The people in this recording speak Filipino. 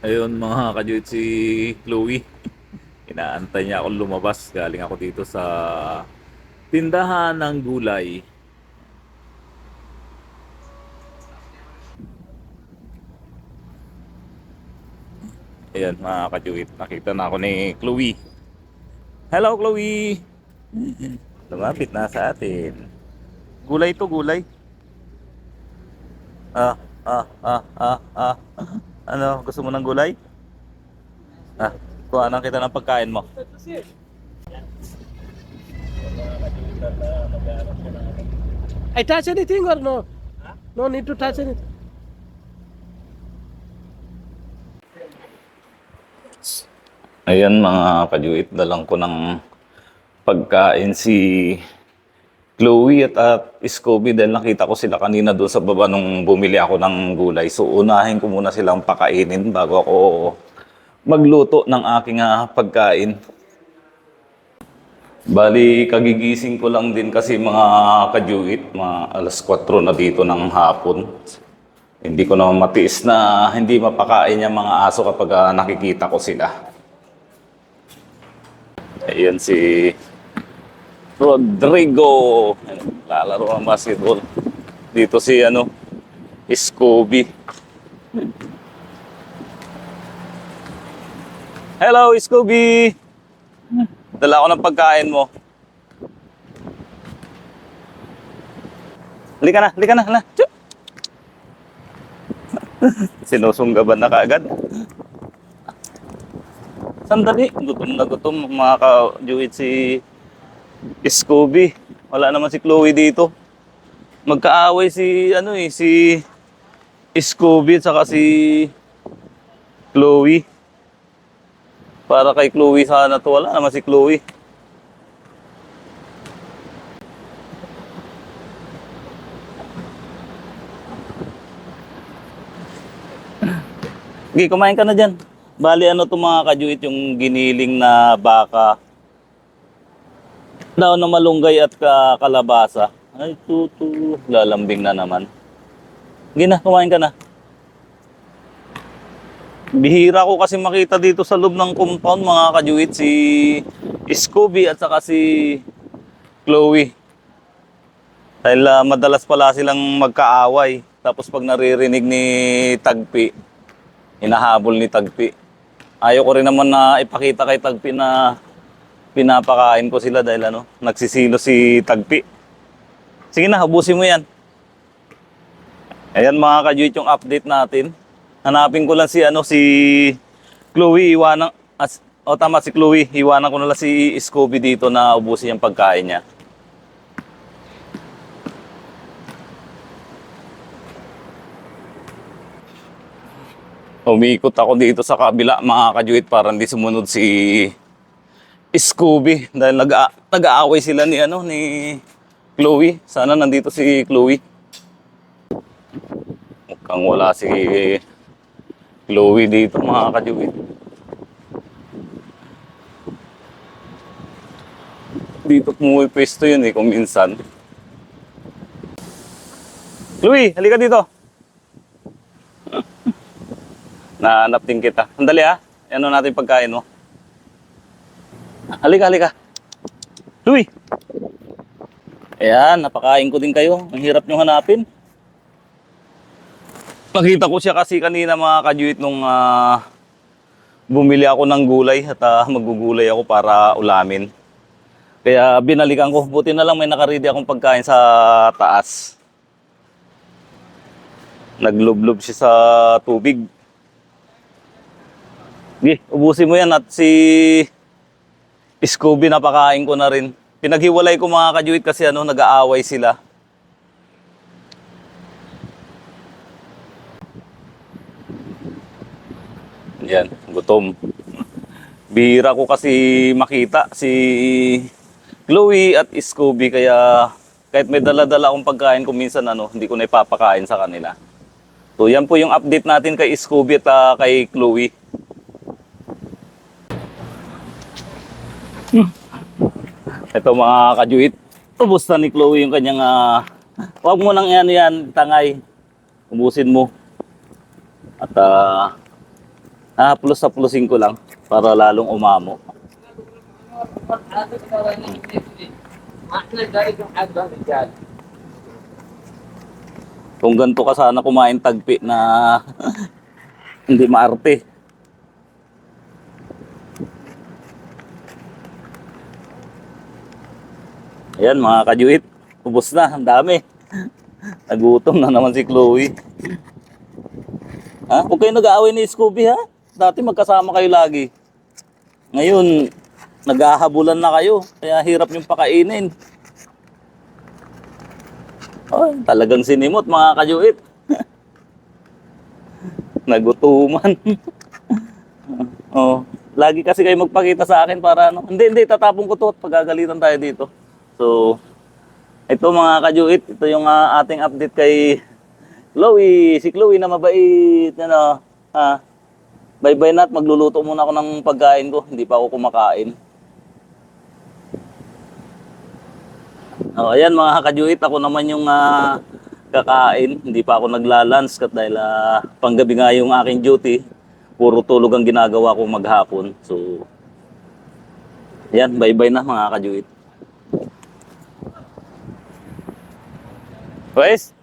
Ayun mga kajuit si Chloe. Inaantay niya akong lumabas. Galing ako dito sa tindahan ng gulay. Ayan mga kajuit. Nakita na ako ni Chloe. Hello Chloe! Lumapit na sa atin. Gulay to gulay. Ah, ah, ah, ah, ah. Ano, gusto mo ng gulay? Ah, kuha na kita ng pagkain mo. I touch anything or no? No need to touch anything. Ayan mga kajuit, dalang ko ng pagkain si Chloe at, at Scooby dahil nakita ko sila kanina doon sa baba nung bumili ako ng gulay. So unahin ko muna silang pakainin bago ako magluto ng aking ah, pagkain. Bali, kagigising ko lang din kasi mga kajuit, mga alas 4 na dito ng hapon. Hindi ko naman matiis na hindi mapakain yung mga aso kapag ah, nakikita ko sila. Ayan si Rodrigo. Lalaro ng basketball. Dito si ano, Scooby. Hello, Scooby! Dala ko ng pagkain mo. Halika na, halika na. Tsu! Sinusunggaban na kaagad. Sandali, gutom na gutom mga ka-juit si Scooby. Wala naman si Chloe dito. Magkaaway si ano eh si Scooby at saka si Chloe. Para kay Chloe sana to wala naman si Chloe. Sige, kumain ka na dyan. Bali, ano to mga kajuit, yung giniling na baka. Daw na malunggay at ka kalabasa. Ay, tutu. Lalambing na naman. Sige na, kumain ka na. Bihira ko kasi makita dito sa loob ng compound mga kajuit si Scooby at saka si Chloe. Dahil ah, madalas pala silang magkaaway. Tapos pag naririnig ni Tagpi, hinahabol ni Tagpi. Ayaw ko rin naman na ipakita kay Tagpi na pinapakain ko sila dahil ano, nagsisilo si Tagpi. Sige na, ubusin mo yan. Ayan mga kajuit yung update natin. Hanapin ko lang si ano si Chloe iwanan as o tama si Chloe iwanan ko na lang si Scooby dito na ubusin yung pagkain niya. Umiikot ako dito sa kabila mga kajuit para hindi sumunod si Scooby dahil nag nag-aaway sila ni ano ni Chloe. Sana nandito si Chloe. Mukhang wala si Chloe dito mga kajuit. Dito pumuwipesto yun eh kung minsan. Chloe, halika dito. Nahanap din kita. Sandali ha. Ano natin pagkain mo? Halika, halika. Louie! Ayan, napakain ko din kayo. Ang hirap nyo hanapin. Nakita ko siya kasi kanina mga kajuit nung ah, bumili ako ng gulay at ah, magugulay ako para ulamin. Kaya binalikan ko. Buti na lang may nakaredy akong pagkain sa taas. Naglublob siya sa tubig. Sige, ubusin mo yan at si Scooby napakain ko na rin. Pinaghiwalay ko mga kajuit kasi ano, nag-aaway sila. Yan, gutom. Bihira ko kasi makita si Chloe at Scooby kaya kahit may dala-dala akong pagkain kung minsan ano, hindi ko na ipapakain sa kanila. So yan po yung update natin kay Scooby at ah, kay Chloe. Ito mga kajuit, ubos na ni Chloe yung kanyang, ah, wag mo nang yan yan, tangay. Ubusin mo. At ah, Ah, plus sa plusin ko lang para lalong umamo. Kung ganito ka sana kumain tagpi na hindi maarte. Ayan mga kajuit, ubos na, ang dami. Nagutom na naman si Chloe. Ha? Huwag kayo nag-aaway ni Scooby ha? Dati magkasama kayo lagi. Ngayon, naghahabulan na kayo. Kaya hirap yung pakainin. Oh, talagang sinimot mga kajuit. Nagutuman. oh, lagi kasi kayo magpakita sa akin para ano. Hindi, hindi, tatapon ko to at pagagalitan tayo dito. So, ito mga kajuit, ito yung ah, ating update kay Chloe. Si Chloe na mabait, ano, ha. Bye-bye na at magluluto muna ako ng pagkain ko. Hindi pa ako kumakain. Oh, ayan mga kajuit, ako naman yung ah, kakain. Hindi pa ako naglalans kat dahil ah, panggabi nga yung aking duty. Puro tulog ang ginagawa ko maghapon. So, ayan, bye-bye na mga kajuit. Esto es